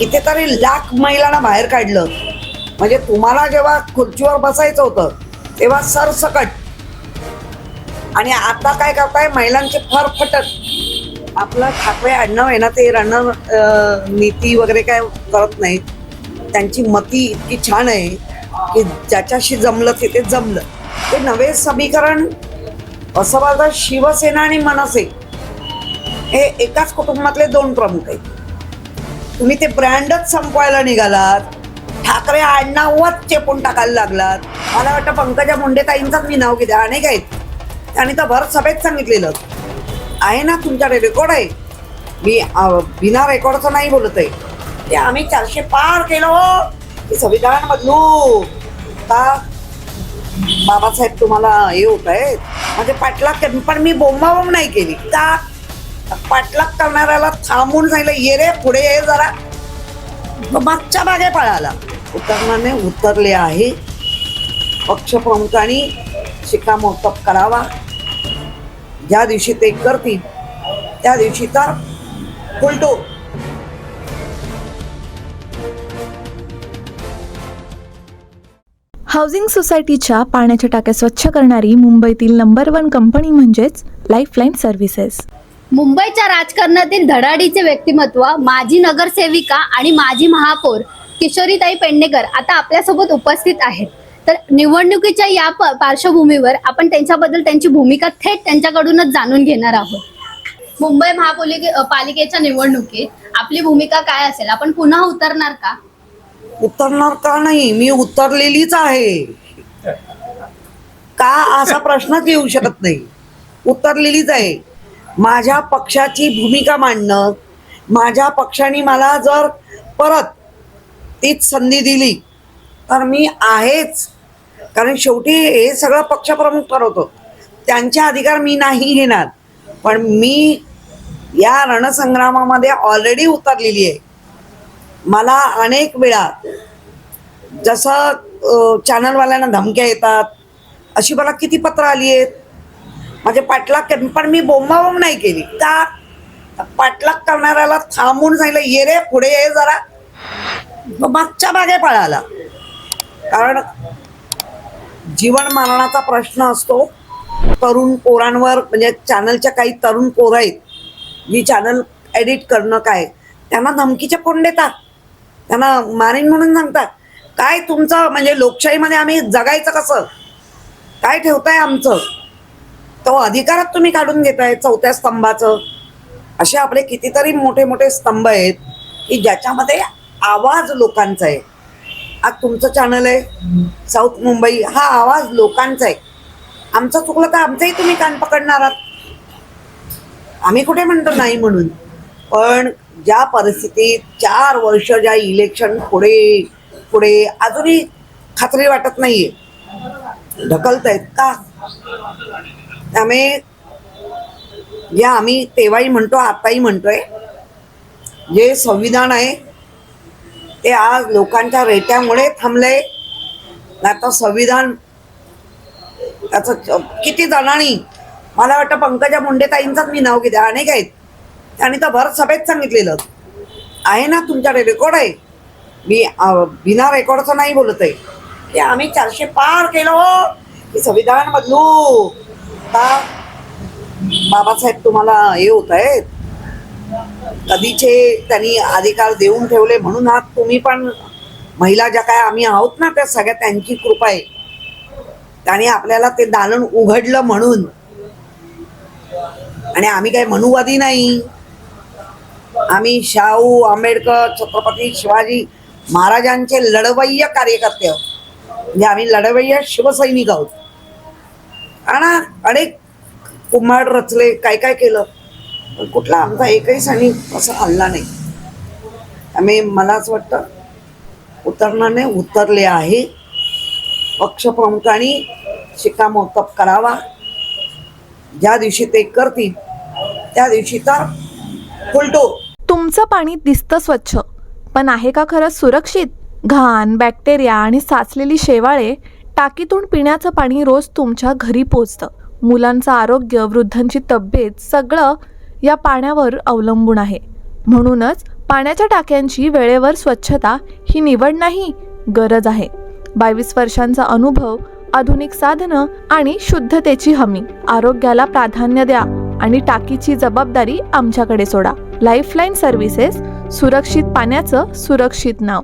कितीतरी लाख महिलांना बाहेर काढलं. म्हणजे तुम्हाला जेव्हा खुर्चीवर बसायचं होतं तेव्हा सरसकट. आणि आता काय करताय महिलांचे फार फटक. आपलं ठाकरे आडनाव आहे ना ते रण नीती वगैरे काय करत नाहीत. त्यांची मती इतकी छान आहे की ज्याच्याशी जमलं तिथे जमलं. ते नवे समीकरण असं बघा शिवसेना आणि मनसे. हे एकाच कुटुंबातले दोन प्रमुख आहेत. तुम्ही ते ब्रँडच संपवायला निघालात. ठाकरे आडनावच चेपून टाकायला लागलात. मला वाटतं पंकजा मुंडे ताईंचंच मी नाव घेते. अनेक आहेत. त्यांनी तर भर सभेत सांगितलेलं. आहे ना तुमच्याकडे रेकॉर्ड आहे? मी बिना रेकॉर्डचं नाही बोलत आहे. ते आम्ही चारशे पार केलं हो. की संविधान बदलू का बाबासाहेब तुम्हाला हे होत आहेत म्हणजे पाठलाग पण मी बोंबाबोंब नाही केली. का पाठलाग करणाऱ्याला थांबून सांगितलं ये रे पुढे ये जरा. मागच्या मागे पळाला. उतरणाने उतरले आहे. पक्षप्रमुखांनी शिक्कामोर्तब करावा. ज्या दिवशी ते करतील त्या दिवशी तर उलटो. हाऊसिंग सोसायटीच्या पाण्याच्या टाक्या स्वच्छ करणारी मुंबईतील नंबर वन कंपनी म्हणजेच लाईफलाईन सर्व्हिसेस मुंबईच्या राजकारणातील धडाडीचे व्यक्तिमत्व माजी नगरसेविका आणि माजी महापौर किशोरीताई पेडणेकर आता आपल्यासोबत उपस्थित आहेत. तर निवडणुकीच्या या पार्श्वभूमीवर आपण त्यांच्याबद्दल त्यांची भूमिका थेट त्यांच्याकडूनच जाणून घेणार आहोत. मुंबई महापालिके पालिकेच्या निवडणुकीत आपली भूमिका काय असेल? आपण पुन्हा उतरणार का? उतरणार का नाही? मी उतरलेलीच आहे. का असा प्रश्नच येऊ शकत नाही. उतरलेलीच आहे. माझ्या पक्षाची भूमिका मांडणं माझ्या पक्षाने मला जर परत तीच संधी दिली तर मी आहेच. कारण शेवटी हे सगळं पक्षप्रमुख ठरवतो. त्यांचे अधिकार मी नाही घेणार. पण मी या रणसंग्रामामध्ये ऑलरेडी उतरलेली आहे. मला अनेक वेळा जसं चॅनलवाल्यांना धमक्या येतात अशी मला किती पत्र आली आहेत? म्हणजे पाठलाग पण मी बोंबाबोंब नाही केली. का पाठलाग करणाऱ्याला थांबून सांगितलं ये रे पुढे ये जरा. मागच्या मागे पळाला. कारण जीवन मरणाचा प्रश्न असतो. तरुण पोरांवर म्हणजे चॅनलच्या काही तरुण पोरं आहेत मी चॅनल एडिट करणं काय त्यांना धमकीचे फोन देतात. त्यांना मारीन म्हणून सांगतात. काय तुमचं म्हणजे लोकशाहीमध्ये आम्ही जगायचं कसं? काय ठेवताय आमचं? तो अधिकारच तुम्ही काढून घेताय चौथ्या स्तंभाचं. असे आपले कितीतरी मोठे मोठे स्तंभ आहेत की ज्याच्यामध्ये आवाज लोकांचा आहे. आज तुमचं चॅनल आहे साऊथ मुंबई हा आवाज लोकांचा आहे. आमचं चुकलं तर आमचंही तुम्ही कान पकडणार आहात. आम्ही कुठे म्हणतो नाही म्हणून. पण ज्या परिस्थितीत चार वर्ष ज्या इलेक्शन पुढे पुढे अजूनही खात्री वाटत नाहीये. ढकलत आहेत का? त्यामुळे जे आम्ही तेव्हाही म्हणतो आताही म्हणतोय. जे संविधान आहे ते आज लोकांच्या रेट्यामुळे थांबलंय. आता संविधान त्याचं किती जणांनी मला वाटतं पंकजा मुंडेताईंचंच मी नाव घेते अनेक आहेत. त्यांनी तर भर सभेत सांगितलेलं. आहे ना तुमच्याकडे रेकॉर्ड आहे? मी बिना रेकॉर्डचं नाही बोलत आहे की आम्ही चारशे पार केलं हो, की संविधान बदलू आता बाबासाहेब तुम्हाला हे होत आहेत कधीचे त्यांनी अधिकार देऊन ठेवले म्हणून हा तुम्ही पण महिला ज्या काय आम्ही आहोत ना त्या सगळ्या त्यांची कृपा आहे. त्याने आपल्याला ते दालन उघडलं म्हणून. आणि आम्ही काही मनुवादी नाही. आम्ही शाहू आंबेडकर छत्रपती शिवाजी महाराजांचे लढवय्य कार्यकर्ते आहोत. म्हणजे आम्ही लढवय्य शिवसैनिक आहोत. आणि अनेक कुंभार रचले काय काय केलं? पण कुठला आमचा एकही सणी असं हल्ला नाही. आम्ही मला असं वाटतं उतरणाने उतरले आहे. पक्षप्रमुखांनी शिक्कामोर्तब करावा. ज्या दिवशी ते करतील त्या दिवशी तर उलटो तुमचं पाणी दिसतं स्वच्छ पण आहे का खरंच सुरक्षित? घाण बॅक्टेरिया आणि साचलेली शेवाळे टाकीतून पिण्याचं पाणी रोज तुमच्या घरी पोचतं. मुलांचं आरोग्य वृद्धांची तब्येत सगळं या पाण्यावर अवलंबून आहे. म्हणूनच पाण्याच्या टाक्यांची वेळेवर स्वच्छता ही निवड नाही गरज आहे. बावीस वर्षांचा अनुभव आधुनिक साधनं आणि शुद्धतेची हमी. आरोग्याला प्राधान्य द्या आणि टाकीची जबाबदारी आमच्याकडे सोडा. लाईफलाईन सर्व्हिसेस सुरक्षित पाण्याचं सुरक्षित नाव.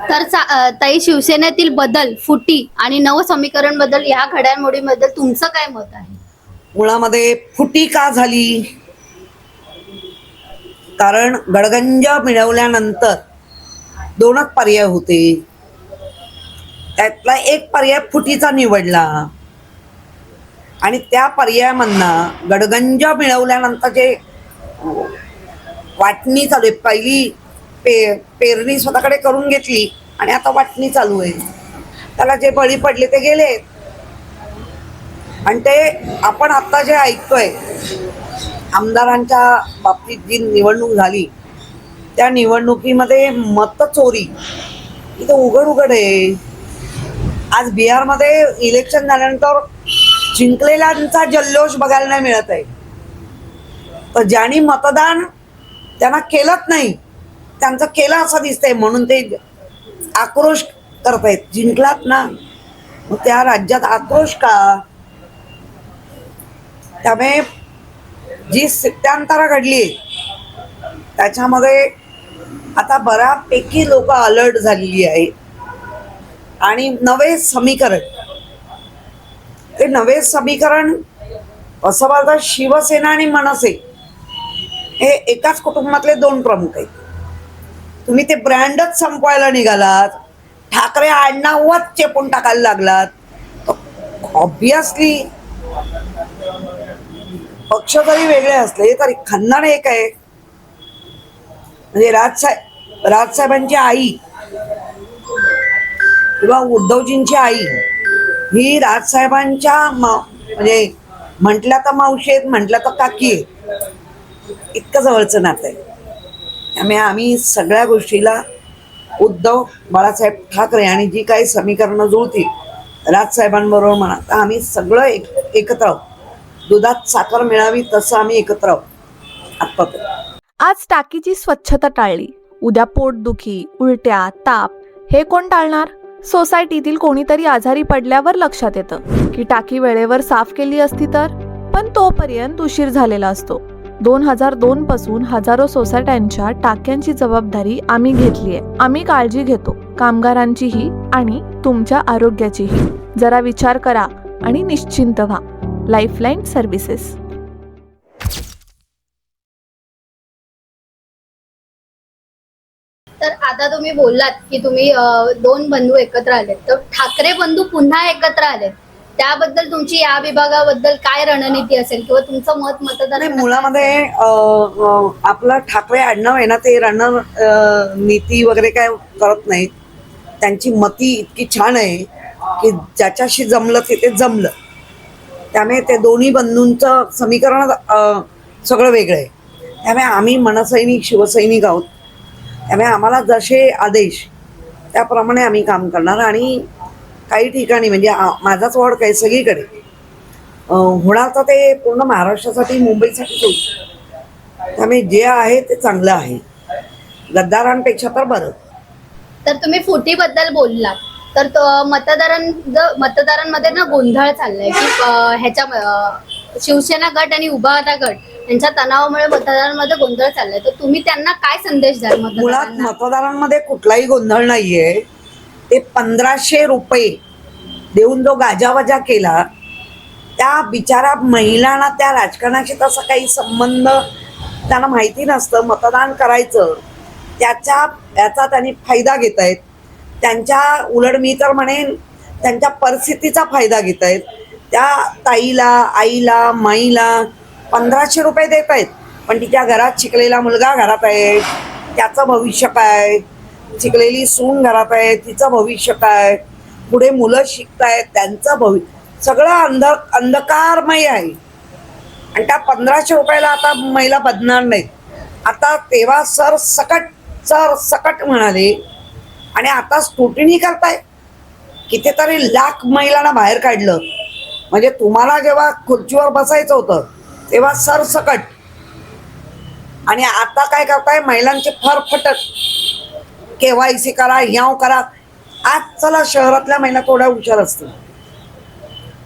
तर ताई शिवसेनेतील बदल फुटी आणि नवसमीकरण बदल या घडामोडीबद्दल तुमचं काय मत आहे? मुळामध्ये फुटी का झाली? कारण गडगंज मिळवल्यानंतर दोनच पर्याय होते. त्यातला एक पर्याय फुटीचा निवडला. आणि त्या पर्यायामधनं गडगंज मिळवल्यानंतर जे वाटणी चालू आहे पहिली पे पेरणी स्वतःकडे करून घेतली आणि आता वाटणी चालू आहे. त्याला जे बळी पडले ते गेले. आणि ते आपण आता जे ऐकतोय आमदारांच्या बाबतीत जी निवडणूक झाली त्या निवडणुकीमध्ये मतचोरी इथं उघड उघड आहे. आज बिहारमध्ये इलेक्शन झाल्यानंतर जिंकलेल्यांचा जल्लोष बघायला नाही मिळत आहे. तर ज्यांनी मतदान त्यांना केलंच नाही. त्यांचं केलं असं दिसतंय म्हणून ते आक्रोश करतायत. जिंकलात ना मग त्या राज्यात आक्रोश का? त्यामुळे जी सत्यांतरा घडली त्याच्यामध्ये आता बऱ्यापैकी लोक अलर्ट झालेली आहे. आणि नवे समीकरण ते नवे समीकरण असं माझं शिवसेना आणि मनसे हे एकाच कुटुंबातले दोन प्रमुख आहेत. तुम्ही ते ब्रँडच संपवायला निघालात. ठाकरे आडनावच चेपून टाकायला लागलात. ऑब्विसली पक्ष जरी वेगळे असले तरी खंदाण एक आहे. म्हणजे राजसाहेब राजसाहेबांची आई किंवा उद्धवजींची आई ही राजसाहेबांच्या म्हणजे म्हटलं तर मावशी आहेत म्हटलं तर काकी आहेत. इतकं जवळचं नातं आहे. त्यामुळे आम्ही सगळ्या गोष्टीला उद्धव बाळासाहेब ठाकरे आणि जी काही समीकरणं जुळतील राजसाहेबांबरोबर म्हणा तर आम्ही सगळं एक एकत्र आहोत. दुधात साखर मिळावी तसं आम्ही एकत्र आहोत. आत्तापर्यंत. आज टाकीची स्वच्छता टाळली. उद्या पोटदुखी उलट्या ताप हे कोण टाळणार? सोसायटीतील कोणीतरी आजारी पडल्यावर लक्षात येतं. की टाकी वेळेवर साफ केली असती तर? पण तोपर्यंत उशीर झालेला असतो. दोन हजार दोन पासून हजारो सोसायट्यांच्या टाक्यांची जबाबदारी आम्ही घेतली आहे. आम्ही काळजी घेतो कामगारांचीही आणि तुमच्या आरोग्याचीही. जरा विचार करा आणि निश्चिंत व्हा. लाईफलाईन सर्व्हिसेस तर आता तुम्ही बोललात की तुम्ही दोन बंधू एकत्र आलेत. तर ठाकरे बंधू पुन्हा एकत्र आलेत. त्याबद्दल तुमची या विभागाबद्दल काय रणनीती असेल किंवा तुमचं मत मतदार नाही मुळामध्ये आपलं ठाकरे आडनाव आहे ना ते रण नीती वगैरे काय करत नाहीत. त्यांची मती इतकी छान आहे की ज्याच्याशी जमलं ते ते जमलं. त्यामुळे ते दोन्ही बंधूंचं समीकरण सगळं वेगळं आहे. त्यामुळे आम्ही मनसैनिक शिवसैनिक आहोत. त्यामुळे आम्हाला जसे आदेश त्याप्रमाणे आम्ही काम करणार आणि काही ठिकाणी म्हणजे माझाच वॉर्ड काय सगळीकडे. होणार तर ते पूर्ण महाराष्ट्रासाठी मुंबईसाठी होईल. त्यामुळे जे आहे ते चांगलं आहे. गद्दारांपेक्षा तर बरं. तर तुम्ही फुटीबद्दल बोललात. तर मतदारां मतदारांमध्ये ना गोंधळ चाललाय की ह्याच्या शिवसेना गट आणि उभाटा गट यांच्या तणावामुळे मतदारांमध्ये गोंधळ चाललाय. तर तुम्ही त्यांना काय संदेश द्याल मुळात मतदारांमध्ये कुठलाही गोंधळ नाहीये. ते पंधराशे रुपये देऊन जो गाजावाजा केला त्या बिचारा महिलांना त्या राजकारणाशी तसा काही संबंध त्यांना माहिती नसतं. मतदान करायचं त्याच्या याचा त्यांनी फायदा घेत आहेत. त्यांच्या उलट मी तर म्हणेन त्यांच्या परिस्थितीचा फायदा घेत आहेत. त्या ताईला आईला माईला पंधराशे रुपये देत आहेत. पण तिच्या घरात शिकलेला मुलगा घरात आहे. त्याचं भविष्य काय? शिकलेली सून घरात आहे तिचं भविष्य काय? पुढे मुलं शिकतायत त्यांचं भविष्य सगळं अंध अंधकारमय आहे. आणि त्या पंधराशे रुपयाला आता महिला बदणार नाहीत. आता तेव्हा सर सकट सर सकट म्हणाले आणि आता स्क्रुटिनी करताय. कितीतरी लाख महिलांना बाहेर काढलं. म्हणजे तुम्हाला जेव्हा खुर्चीवर बसायचं होतं तेव्हा सरसकट आणि आता काय करताय? महिलांचे फरफटत केवायसी करा याव करा. आज चला शहरातल्या महिला थोड्या हुशार असतील.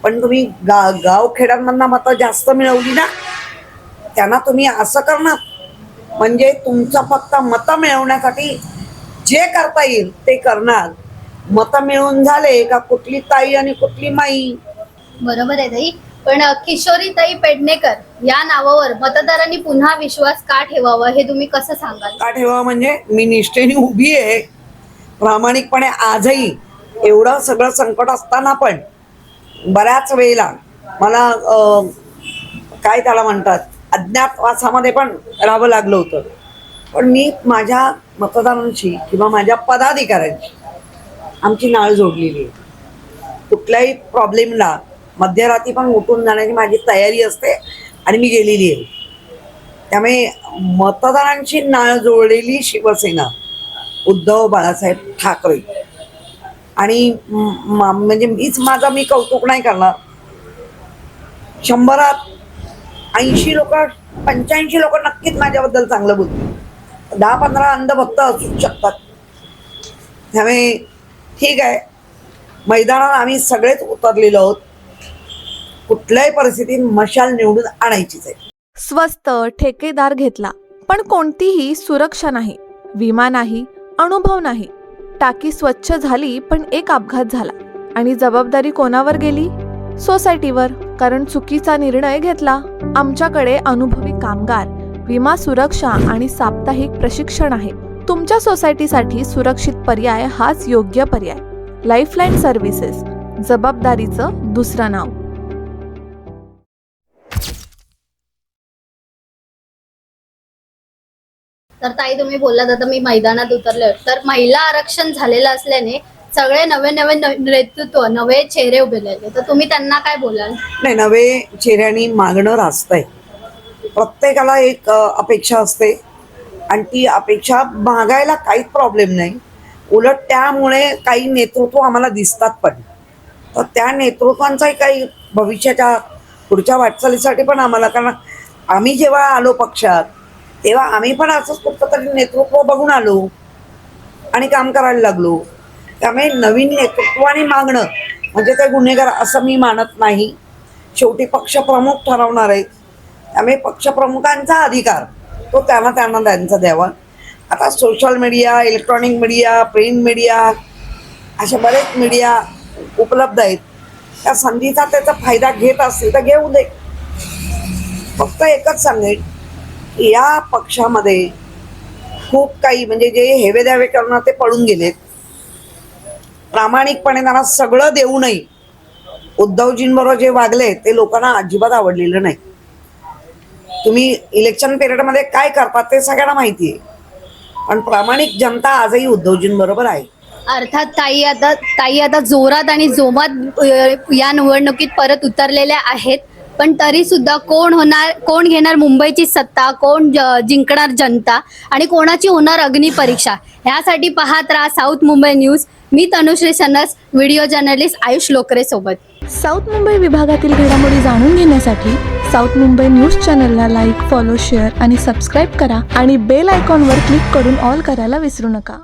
पण तुम्ही गा गाव खेड्यांमधनं मतं जास्त मिळवली ना. त्यांना तुम्ही असं करणार. म्हणजे तुमचा फक्त मतं मिळवण्यासाठी जे करता येईल ते करणार. मतं मिळवून झाले का कुठली ताई आणि कुठली माई? बरोबर आहे ताई. पण किशोरीताई पेडणेकर या नावावर मतदारांनी पुन्हा विश्वास का ठेवावा हे तुम्ही कसं सांगाल? का ठेवा म्हणजे मी निष्ठेने उभी आहे. प्रामाणिकपणे आजही एवढं सगळं संकट असताना पण बऱ्याच वेळेला मला अं, काय त्याला म्हणतात? अज्ञातवासामध्ये पण राहावं लागलं होतं. पण मी माझ्या मतदारांशी किंवा माझ्या पदाधिकाऱ्यांशी आमची नाळ जोडलेली आहे. कुठल्याही प्रॉब्लेमला मध्यरात्री पण उठून जाण्याची माझी तयारी असते आणि मी गेलेली आहे. त्यामुळे मतदारांची नाळ जोडलेली शिवसेना उद्धव बाळासाहेब ठाकरे. आणि म्हणजे मीच माझा मी कौतुक नाही करणार. शंभरात ऐंशी लोक पंच्याऐंशी लोक नक्कीच माझ्याबद्दल चांगलं बोलतील. दहा पंधरा अंधभक्त असू शकतात. त्यामुळे ठीक आहे. मैदानात आम्ही सगळेच उतरलेलो आहोत. कुठल्याही परिस्थितीत मशाल निवडून आणायचीच आहे. स्वस्त ठेकेदार घेतला पण कोणतीही सुरक्षा नाही विमा नाही अनुभव नाही. टाकी स्वच्छ झाली पण एक अपघात झाला. आणि जबाबदारी कोणावर गेली? सोसायटीवर कारण चुकीचा निर्णय घेतला. आमच्याकडे अनुभवी कामगार विमा सुरक्षा आणि साप्ताहिक प्रशिक्षण आहे. तुमच्या सोसायटीसाठी सुरक्षित पर्याय हाच योग्य पर्याय. लाईफलाईन सर्व्हिसेस जबाबदारीचं दुसरं नाव. तर ताई तुम्ही बोललात आता मी मैदानात उतरले तर महिला आरक्षण झालेलं असल्याने सगळे नवे नवे न- नेतृत्व नवे चेहरे उभे राहिले. तर तुम्ही त्यांना काय बोलाल? नाही नवे चेहऱ्यानी मागणं रास्त. आहे प्रत्येकाला एक अ, अपेक्षा असते. आणि ती अपेक्षा मागायला काहीच प्रॉब्लेम नाही. उलट त्यामुळे काही नेतृत्व आम्हाला दिसतात पण. तर त्या नेतृत्वांचाही काही भविष्याच्या पुढच्या वाटचालीसाठी पण आम्हाला कारण आम्ही जेव्हा आलो पक्षात तेव्हा आम्ही पण असंच कुठलं तरी नेतृत्व बघून आलो आणि काम करायला लागलो. त्यामुळे नवीन नेतृत्वाने मागणं म्हणजे ते गुन्हेगार असं मी मानत नाही. शेवटी पक्षप्रमुख ठरवणार आहेत. त्यामुळे पक्षप्रमुखांचा अधिकार तो त्यांना त्यांना त्यांचा द्यावा. आता social media electronic media print media असे बरेच मीडिया उपलब्ध आहेत. त्या संधीचा त्याचा फायदा घेत असतील तर घेऊ दे. फक्त एकच सांगेल या पक्षामध्ये खूप काही म्हणजे जे हेवे द्यावे करणं ते पळून गेलेत. प्रामाणिकपणे त्यांना सगळं देऊनही उद्धवजींबरोबर जे वागले ते लोकांना अजिबात आवडलेलं नाही. तुम्ही इलेक्शन पिरियडमध्ये काय करतात ते सगळ्यांना माहिती आहे. पण प्रामाणिक जनता आजही उद्धवजींबरोबर आहे. अर्थात ताई आता ताई आता जोरात आणि जोमात या निवडणुकीत परत उतरलेल्या आहेत. पण तरी सुद्धा कोण होणार कोण घेणार मुंबईची सत्ता कोण जिंकणार जनता आणि कोणाची होणार अग्निपरीक्षा ह्यासाठी पाहत राहा साऊथ मुंबई न्यूज. मी तनुश्री सनस व्हिडिओ जर्नलिस्ट आयुष लोकरे सोबत. साऊथ मुंबई विभागातील घडामोडी जाणून घेण्यासाठी साऊथ मुंबई न्यूज चॅनलला लाईक फॉलो शेअर आणि सबस्क्राईब करा आणि बेल आयकॉनवर क्लिक करून ऑल करायला विसरू नका.